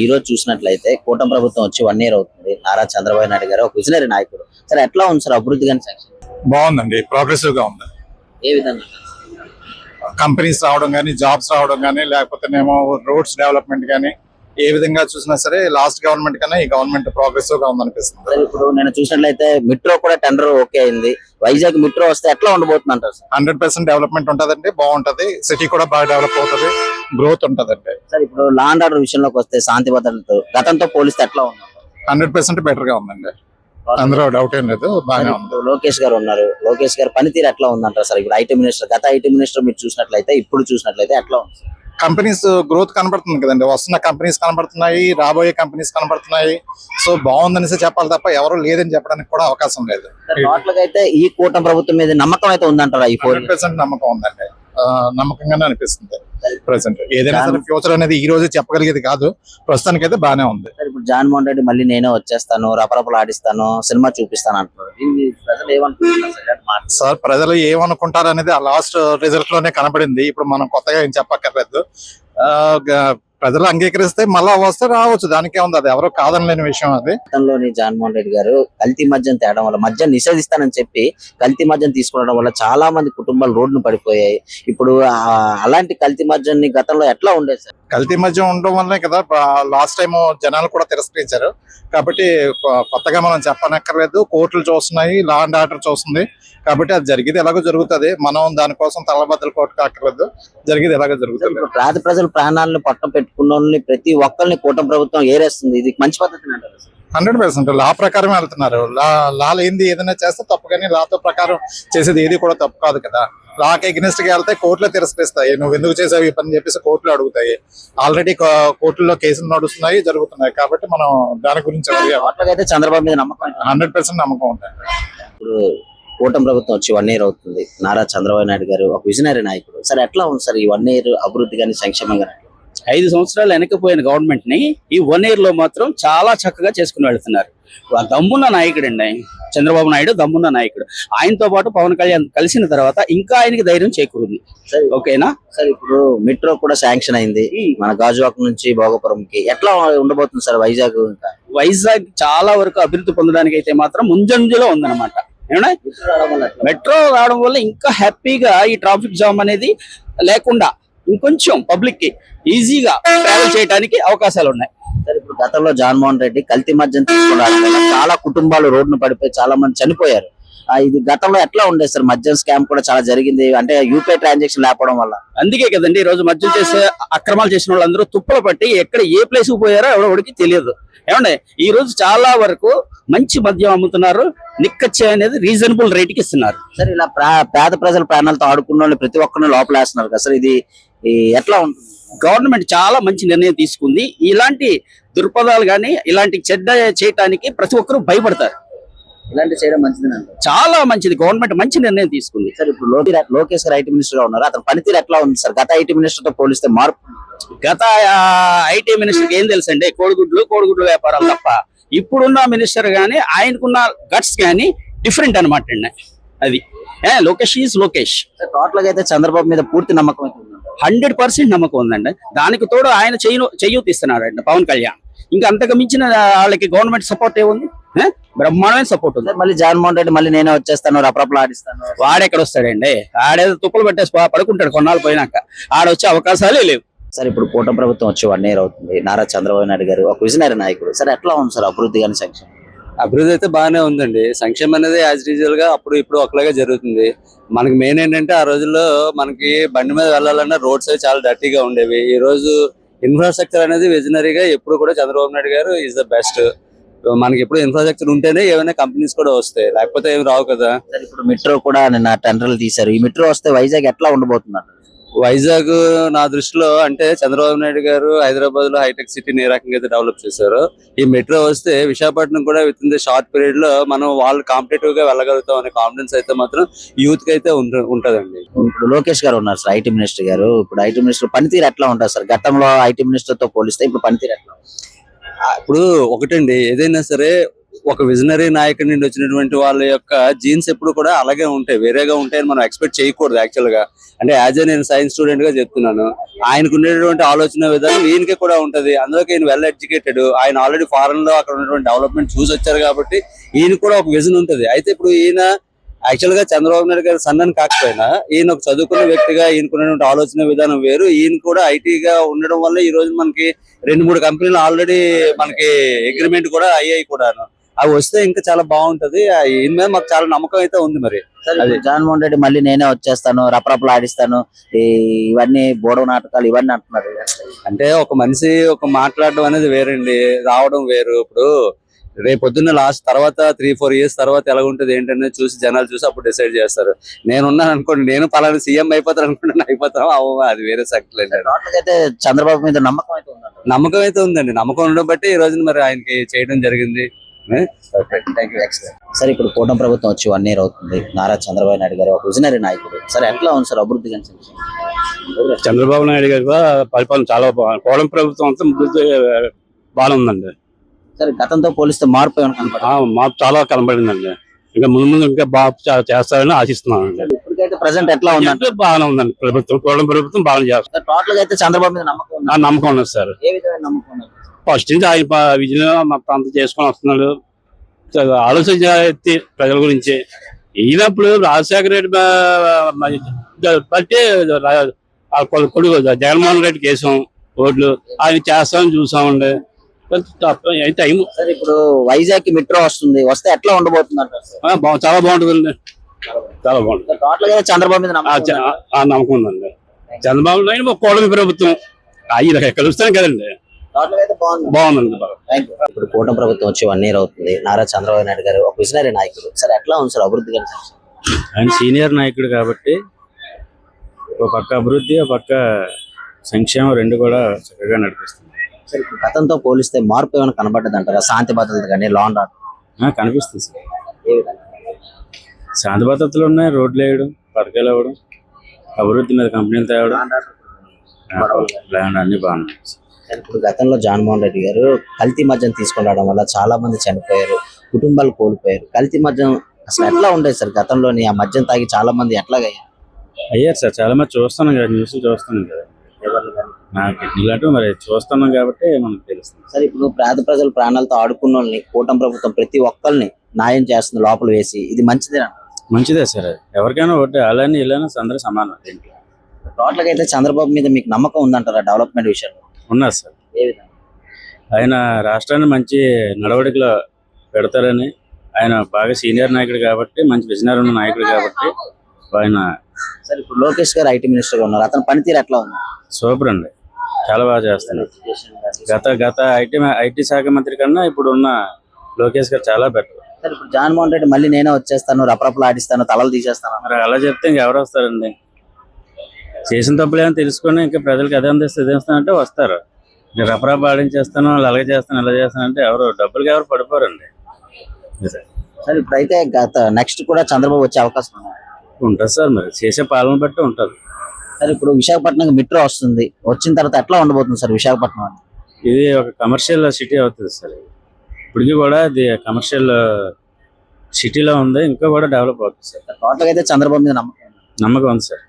ఈ రోజు చూసినట్లయితే కూటమి ప్రభుత్వం వచ్చి వన్ ఇయర్ అవుతుంది. నారా చంద్రబాబు నాయుడు గారు ఒక విజనరీ నాయకుడు. సరే ఎట్లా ఉంది సార్ అభివృద్ధి కానీ? బాగుందండి. ప్రోగ్రెసివ్గా ఉంది. ఏ విధంగా? కంపెనీస్ రావడం కానీ జాబ్స్ రావడం కానీ లేకపోతేనేమో రోడ్స్ డెవలప్మెంట్ కానీ ఏ విధంగా చూసినా సరే లాస్ట్ గవర్నమెంట్ కన్నా ఈ గవర్నమెంట్ ప్రోగ్రెసివ్గా ఉందనిపిస్తుంది. ఇప్పుడు నేను చూసినట్లయితే మెట్రో కూడా టెండర్ ఓకే అయింది. వైజాగ్ మెట్రో వస్తే ఎట్లా ఉండబోతుంది అంటారు సార్? హండ్రెడ్ పర్సెంట్ డెవలప్మెంట్ ఉంటదండి బాగుంటది సిటీ కూడా బాగా డెవలప్ అవుతుంది గ్రోత్ ఉంటదండి. సార్ ఇప్పుడు లా అండ్ ఆర్డర్ విషయంలోకి వస్తే శాంతి భద్రతలతో గతంతో పోలిస్తే ఎట్లా ఉంది? హండ్రెడ్ పర్సెంట్ బెటర్గా ఉందండి. అందులో డౌట్ ఏం లేదు బాగానే ఉంది. లోకేష్ గారు ఉన్నారు. లోకేష్ గారు పనితీరు ఎట్లా ఉందంటారు సార్? ఇప్పుడు ఐటీ మినిస్టర్ గత ఐటీ మినిస్టర్ మీరు చూసినట్లయితే ఇప్పుడు చూసినట్లయితే ఎట్లా ఉంది? కంపెనీస్ గ్రోత్ కనబడుతుంది కదండి. వస్తున్న కంపెనీస్ కనబడుతున్నాయి రాబోయే కంపెనీస్ కనబడుతున్నాయి. సో బాగుందనేసి చెప్పాలి తప్ప ఎవరు లేదని చెప్పడానికి కూడా అవకాశం లేదు. అయితే ఈ కూటమి ప్రభుత్వం మీద నమ్మకం అయితే ఉందంటారా ఈ ఫోర్ నమ్మకం ఉందండి. నమ్మకంగానే అనిపిస్తుంది ప్రెసెంట్ ఏదైనా సరే ఫ్యూచర్ అనేది ఈ రోజే చెప్పగలిగేది కాదు. ప్రస్తుతానికి అయితే బాగానే ఉంది ఇప్పుడు జగన్మోహన్ రెడ్డి మళ్ళీ నేనే వచ్చేస్తాను రపరపలు ఆడిస్తాను సినిమా చూపిస్తాను అంటున్నారు. సార్? ప్రజలు ఏమనుకుంటారు అనేది ఆ లాస్ట్ రిజల్ట్లోనే కనబడింది. ఇప్పుడు మనం కొత్తగా ఏం చెప్పక్కర్లేదు. ప్రజలు అంగీకరిస్తే మళ్ళా వస్తే రావచ్చు. దానికే ఉంది అది. ఎవరో కాదనలేని విషయం అది. గతంలోని జగన్మోహన్ రెడ్డి గారు కల్తీ మద్యం తేవడం వల్ల మద్యం నిషేధిస్తానని చెప్పి కల్తీ మద్యం తీసుకోవడం వల్ల చాలా మంది కుటుంబాలు రోడ్డును పడిపోయాయి. ఇప్పుడు ఆ, అలాంటి కల్తీ మద్యాన్ని గతంలో ఎట్లా ఉండేది సార్? కల్తీ మధ్య ఉండడం వల్లే కదా లాస్ట్ టైం జనాలు కూడా తిరస్కరించారు. కాబట్టి కొ- కొత్తగా మనం చెప్పనక్కర్లేదు. కోర్టులు చూస్తున్నాయి లా అండ్ ఆర్డర్ చూస్తుంది. కాబట్టి అది జరిగేది ఎలాగో జరుగుతుంది. మనం దానికోసం తలబద్దలు కోర్టు కొట్టుకోక్కర్లేదు జరిగేది ఎలాగో జరుగుతుంది. ప్రాతి పేద ప్రజల ప్రాణాలను పట్టం పెట్టుకున్న వాళ్ళని ప్రతి ఒక్కరిని కూటమి ప్రభుత్వం ఏరేస్తుంది. ఇది మంచి పద్ధతి అంటారు హండ్రెడ్ పర్సెంట్ లా ప్రకారం వెళ్తున్నారు. లా లా ఏంది ఏదైనా చేస్తే తప్పు కానీ లాతో ప్రకారం చేసేది ఏది కూడా తప్పు కాదు కదా. లాకి ఎగ్నెస్ట్గా వెళ్తే కోర్టులో తిరస్కరిస్తాయి. నువ్వు ఎందుకు చేసావు ఈ పని చెప్పేసి కోర్టులో అడుగుతాయి. ఆల్రెడీ కోర్టుల్లో కేసులు నడుస్తున్నాయి జరుగుతున్నాయి. కాబట్టి మనం దాని గురించి అయితే చంద్రబాబు మీద నమ్మకం. హండ్రెడ్ పర్సెంట్ నమ్మకం ఉంది ఇప్పుడు కూటమి ప్రభుత్వం వచ్చి వన్ ఇయర్ అవుతుంది. నారా చంద్రబాబు నాయుడు గారు ఒక విజనరీ నాయకుడు. సార్ ఎట్లా ఉంది సార్ ఈ వన్ ఇయర్ అభివృద్ధి కానీ సంక్షేమం కానీ? ఐదు సంవత్సరాలు వెనకపోయిన గవర్నమెంట్ని ఈ వన్ ఇయర్లో మాత్రం చాలా చక్కగా చేసుకుని వెళ్తున్నారు. దమ్మున్న నాయకుడు అండి చంద్రబాబు నాయుడు దమ్మున్న నాయకుడు. ఆయనతో పాటు పవన్ కళ్యాణ్ కలిసిన తర్వాత ఇంకా ఆయనకి ధైర్యం చేకూరింది. సార్. ఓకేనా? సార్ ఇప్పుడు మెట్రో కూడా శాంక్షన్ అయింది. మన గాజువాక నుంచి భోగపురంకి ఎట్లా ఉండబోతుంది సార్ వైజాగ్ ఇంకా? వైజాగ్ చాలా వరకు అభివృద్ధి పొందడానికి అయితే మాత్రం ముంజంజలో ఉందన్నమాట. మెట్రో రావడం వల్ల ఇంకా హ్యాపీగా ఈ ట్రాఫిక్ జామ్ అనేది లేకుండా ఇంకొంచెం పబ్లిక్కి ఈజీగా ట్రావెల్ చేయడానికి అవకాశాలు ఉన్నాయి సార్ ఇప్పుడు గతంలో జగన్మోహన్ రెడ్డి కల్తీ మద్యం తీసుకున్నారు చాలా కుటుంబాలు రోడ్డును పడిపోయి చాలా మంది చనిపోయారు. ఇది గతంలో ఎట్లా ఉండేది సార్? మద్యం స్కామ్ కూడా చాలా జరిగింది. అంటే యూపీఐ ట్రాన్సాక్షన్ లేకపోవడం వల్ల. అందుకే కదండి ఈ రోజు మద్యం చేసే అక్రమాలు చేసిన వాళ్ళందరూ తుప్పలు పట్టి ఎక్కడ ఏ ప్లేస్కు పోయారో ఎవడోడికి తెలియదు. ఏమండి ఈ రోజు చాలా వరకు మంచి మద్యం అమ్ముతున్నారు. నిక్కచ్చే అనేది రీజనబుల్ రేట్కి ఇస్తున్నారు. సార్ ఇలా ప్రా- పేద ప్రజల ప్రాణాలతో ఆడుకున్న వాళ్ళు ప్రతి ఒక్కరిని లోపలేస్తున్నారు కదా సార్? ఇది ఎట్లా ఉంటుంది గవర్నమెంట్ చాలా మంచి నిర్ణయం తీసుకుంది. ఇలాంటి దుర్పదాలు కానీ ఇలాంటి చెడ్డ చేయటానికి ప్రతి ఒక్కరూ భయపడతారు. ఇలాంటి చేయడం అంటారు. చాలా మంచిది. గవర్నమెంట్ మంచి నిర్ణయం తీసుకుంది. సార్ ఇప్పుడు లోకే- లోకేష్ గారు ఐటీ మినిస్టర్గా ఉన్నారు? అతని పనితీరు ఎట్లా ఉంది సార్? గత ఐటీ మినిస్టర్తో పోలిస్తే మార్పు గత ఐటీ మినిస్టర్ ఏం తెలుసండి కోడిగుడ్లు కోడిగుడ్లు వ్యాపారాలు తప్ప ఇప్పుడున్న మినిస్టర్ గానీ ఆయనకున్న గట్స్ గానీ డిఫరెంట్ అనమాట అండి. అది. ఏ లోకేష్ ఈజ్ లోకేష్. సార్ టోటల్గా అయితే చంద్రబాబు మీద పూర్తి నమ్మకం హండ్రెడ్ పర్సెంట్ నమ్మకం ఉందండి. దానికి తోడు ఆయన చెయ్యి చెయ్యూతి ఇస్తున్నాడు అండి పవన్ కళ్యాణ్. ఇంకా అంతకు మించిన వాళ్ళకి గవర్నమెంట్ సపోర్ట్ ఏముంది? బ్రహ్మాండమైన సపోర్ట్ ఉంది. మళ్ళీ జగన్మోహన్ రెడ్డి మళ్ళీ నేనే వచ్చేస్తాను రపరపలు ఆడిస్తాను. వాడెక్కడ వస్తాడండి? ఆడేదో తుప్పలు పట్టేసి పడుకుంటాడు కొన్నాళ్ళు పోయినాక. ఆడొచ్చే అవకాశాలే లేవు. సార్ ఇప్పుడు కూటమి ప్రభుత్వం వచ్చి వన్ ఇయర్ అవుతుంది. నారా చంద్రబాబు నాయుడు గారు ఒక విజనరీ నాయకుడు. సార్ ఎట్లా ఉంది సార్ అభివృద్ధి కానీ సంక్షేమం? అభివృద్ధి అయితే బాగానే ఉందండి. సంక్షేమం అనేది యాజ్ యూజువల్గా అప్పుడు ఇప్పుడు ఒకలాగే జరుగుతుంది. మనకి మెయిన్ ఏంటంటే ఆ రోజుల్లో మనకి బండి మీద వెళ్ళాలన్నా రోడ్స్ అవి చాలా డర్టీగా ఉండేవి. ఈ రోజు ఇన్ఫ్రాస్ట్రక్చర్ అనేది విజనరీగా ఎప్పుడు కూడా చంద్రబాబు నాయుడు గారు ఈజ్ ద బెస్ట్ మనకి ఎప్పుడు ఇన్ఫ్రాస్ట్రక్చర్ ఉంటేనే ఏమైనా కంపెనీస్ కూడా వస్తాయి. లేకపోతే ఏమి రావు కదా. ఇప్పుడు మెట్రో కూడా నిన్న టెండర్లు తీశారు. ఈ మెట్రో వస్తే వైజాగ్ ఎట్లా ఉండబోతుంది అంటారు? వైజాగ్ నా దృష్టిలో అంటే చంద్రబాబు నాయుడు గారు హైదరాబాద్లో హైటెక్ సిటీని ఏ రకంగా అయితే డెవలప్ చేశారో ఈ మెట్రో వస్తే విశాఖపట్నం కూడా విత్ ఇన్ ద షార్ట్ పీరియడ్లో మనం వాళ్ళు కాంపిటేటివ్గా వెళ్ళగలుగుతాం అనే కాన్ఫిడెన్స్ అయితే మాత్రం యూత్కి అయితే ఉంట- ఉంటదండి. ఇప్పుడు లోకేష్ గారు ఉన్నారు సార్ ఐటీ మినిస్టర్ గారు. ఇప్పుడు ఐటీ మినిస్టర్ పనితీరు ఎట్లా ఉంటుంది సార్? గతంలో ఐటీ మినిస్టర్తో పోలిస్తే ఇప్పుడు పనితీరు ఎట్లా? ఇప్పుడు ఒకటండి ఏదైనా సరే ఒక విజనరీ నాయకుడి నుండి వచ్చినటువంటి వాళ్ళ యొక్క జీన్స్ ఎప్పుడు కూడా అలాగే ఉంటాయి వేరేగా ఉంటాయని మనం ఎక్స్పెక్ట్ చేయకూడదు యాక్చువల్గా. అంటే యాజ్ ఏ నేను సైన్స్ స్టూడెంట్గా చెప్తున్నాను ఆయనకు ఉండేటువంటి ఆలోచన విధానం ఈయనకి కూడా ఉంటది. అందులోకి ఈయన వెల్ ఎడ్యుకేటెడ్ ఆయన ఆల్రెడీ ఫారెన్లో అక్కడ ఉన్నటువంటి డెవలప్మెంట్ చూసి వచ్చారు కాబట్టి ఈయన కూడా ఒక విజన్ ఉంటది. అయితే ఇప్పుడు ఈయన యాక్చువల్గా చంద్రబాబు నాయుడు గారి సన్నని కాకపోయినా ఈయన ఒక చదువుకున్న వ్యక్తిగా ఈయనకున్నటువంటి ఆలోచన విధానం వేరు. ఈయన కూడా ఐటీగా ఉండడం వల్ల ఈ రోజు మనకి రెండు మూడు కంపెనీలు ఆల్రెడీ మనకి అగ్రిమెంట్ కూడా అయ్యాయి కూడాను. అవి వస్తే ఇంకా చాలా బాగుంటది. ఆ ఈయన మీద మాకు చాలా నమ్మకం అయితే ఉంది మరి. జగన్మోహన్ రెడ్డి మళ్ళీ నేనే వచ్చేస్తాను రపరపలు ఆడిస్తాను ఈ ఇవన్నీ బోడవ నాటకాలు ఇవన్నీ అంటున్నారు. అంటే ఒక మనిషి ఒక మాట్లాడడం అనేది వేరండి. రావడం వేరు ఇప్పుడు. రేపు పొద్దున్న లాస్ట్ తర్వాత త్రీ ఫోర్ ఇయర్స్ తర్వాత ఎలా ఉంటుంది ఏంటనేది చూసి జనాలు చూసి అప్పుడు డిసైడ్ చేస్తారు. నేను ఉన్నాను అనుకోండి నేను పలానా సీఎం అయిపోతాను అనుకుంటే అయిపోతాం అవ్వ అది వేరే టోటల్ అయితే చంద్రబాబు మీద నమ్మకం అయితే ఉందంట నమ్మకం అయితే ఉందండి. నమ్మకం ఉండడం బట్టి ఈ రోజున మరి ఆయనకి చేయడం జరిగింది. థ్యాంక్ యూ సరే ఇప్పుడు కూటమి ప్రభుత్వం వచ్చి వన్ ఇయర్ అవుతుంది. నారా చంద్రబాబు నాయుడు గారు ఒక విజనరీ నాయకుడు. సరే ఎట్లా ఉంది సార్ అభివృద్ధి చంద్రబాబు నాయుడు గారి పరిపాలన చాలా బాగుంది కోడం ప్రభుత్వం అంతా ఉందండి. సరే గతంతో పోలిస్తే మార్పు ఏమైనా కనపడ ఆ, మాకు చాలా కనబడిందండి. ఇంకా ముందు ముందు ఇంకా బాగా చేస్తారని ఆశిస్తున్నాను. ఇప్పటికైతే ప్రజెంట్ ఎట్లా ఉందంట బాగానే ఉందండి. ప్రభుత్వం కోడం ప్రభుత్వం బాగా చేస్తారు టోటల్గా అయితే చంద్రబాబు మీద నమ్మకం ఉంది? నమ్మకం ఉన్నది సార్. ఏ విధమైన నమ్మకం ఫస్ట్ నుంచి ఆయన ప- విజయం మొత్తం అంతా చేసుకొని వస్తున్నాడు. చాలా ఆలోచన ప్రజల గురించి. ఈయనప్పుడు రాజశేఖర రెడ్డి బా- మ- బట్టి రా- ఆ కొ- కొడుకు జగన్మోహన్ రెడ్డి కేసాం ఓట్లు. ఆయన చేస్తామని చూసామండి. అయితే టైం. సరే ఇప్పుడు వైజాగ్ మెట్రో వస్తుంది. వస్తే ఎట్లా ఉండబోతుంది అంటారు చాలా బాగుంటుందండి. చాలా బాగుంటుంది. టోటల్గా అయితే చంద్రబాబు మీద ఆ నమ్మకం ఉందండి. చంద్రబాబు నాయుడు మా కోడమి ప్రభుత్వం. అయ్యి కలుస్తాను కదండి. బాగుందండి ఇప్పుడు కూటమి ప్రభుత్వం వచ్చి వన్ ఇయర్ అవుతుంది. నారా చంద్రబాబు నాయుడు గారు ఒక విజనరీ నాయకుడు. సరే ఎట్లా ఉంది సార్ అభివృద్ధి కానీ ఆయన సీనియర్ నాయకుడు కాబట్టి ఒక పక్క అభివృద్ధి ఒక పక్క సంక్షేమం రెండు కూడా చక్కగా నడిపిస్తుంది. గతంతో పోలిస్తే మార్పు ఏమైనా కనబడ్డది అంటారా? శాంతి భద్రత కానీ లాండ్ ఆర్డర్ కనిపిస్తుంది సార్. ఏ విధంగా? శాంతి భద్రతలు ఉన్నాయి రోడ్లు వేయడం పథకాలు ఇవ్వడం అభివృద్ధి మీద కంపెనీలు తేవడం. ల్యాండ్ అన్ని బాగున్నాయి ఇప్పుడు గతంలో జగన్మోహన్ రెడ్డి గారు కల్తీ మద్యం తీసుకొని రావడం వల్ల చాలా మంది చనిపోయారు కుటుంబాలు కోల్పోయారు. కల్తీ మద్యం అసలు ఎట్లా ఉండేది సార్? గతంలోని ఆ మద్యం తాగి చాలా మంది ఎట్లాగయ్యారు? అయ్యారు సార్ చాలా మంది చూస్తున్నాం కదా న్యూస్ చూస్తున్నాం కదా. నాకు ఇలాంటివి మరి చూస్తున్నాం కాబట్టి మనకు తెలుస్తుంది. సరే ఇప్పుడు పేద ప్రజల ప్రాణాలతో ఆడుకున్న వాళ్ళని కూటమి ప్రభుత్వం ప్రతి ఒక్కరిని న్యాయం చేస్తుంది లోపల వేసి. ఇది మంచిదే మంచిదే సార్ ఎవరికైనా ఒకటి అలానే ఇలానే అందరూ సమానం దీంట్లో టోటల్గా అయితే చంద్రబాబు మీద మీకు నమ్మకం ఉందంటారా డెవలప్మెంట్ విషయంలో? ఉన్నారు సార్. ఏ విధంగా? ఆయన రాష్ట్రాన్ని మంచి నడవడికలో పెడతారని ఆయన బాగా సీనియర్ నాయకుడు కాబట్టి మంచి విజనరీ ఉన్న నాయకుడు కాబట్టి ఆయన సరే ఇప్పుడు లోకేష్ గారు ఐటీ మినిస్టర్గా ఉన్నారు. అతని పనితీరు ఎట్లా ఉంది? సూపర్ అండి. చాలా బాగా చేస్తున్నారు. గత గత ఐటీ ఐటీ శాఖ మంత్రి కన్నా ఇప్పుడు ఉన్న లోకేష్ గారు చాలా బెటర్ సరే ఇప్పుడు జగన్మోహన్ రెడ్డి మళ్ళీ నేనే వచ్చేస్తాను రపరపలు ఆడిస్తాను తలలు తీసేస్తాను. మరి అలా చెప్తే ఇంకెవరు వస్తారండి? చేసిన తప్పులేమో తెలుసుకొని ఇంకా ప్రజలకు అదే అందిస్తే ఇస్తానంటే వస్తారు. పాడించేస్తాను వాళ్ళు అలాగే చేస్తాను ఇలా చేస్తానంటే ఎవరు డబ్బులకి ఎవరు పడిపోరండి? సరే ఇప్పుడైతే గత నెక్స్ట్ కూడా చంద్రబాబు వచ్చే అవకాశం ఉంటుంది సార్ మరి చేసే పాలన బట్టి ఉంటుంది. సరే ఇప్పుడు విశాఖపట్నం మెట్రో వస్తుంది వచ్చిన తర్వాత ఎట్లా ఉండబోతుంది సార్ విశాఖపట్నం అని ఇది ఒక కమర్షియల్ సిటీ అవుతుంది సార్. ఇప్పటికీ కూడా ఇది కమర్షియల్ సిటీలో ఉంది ఇంకా కూడా డెవలప్ అవుతుంది సార్ టోటల్ అయితే చంద్రబాబు మీద నమ్మకం. నమ్మకం ఉంది సార్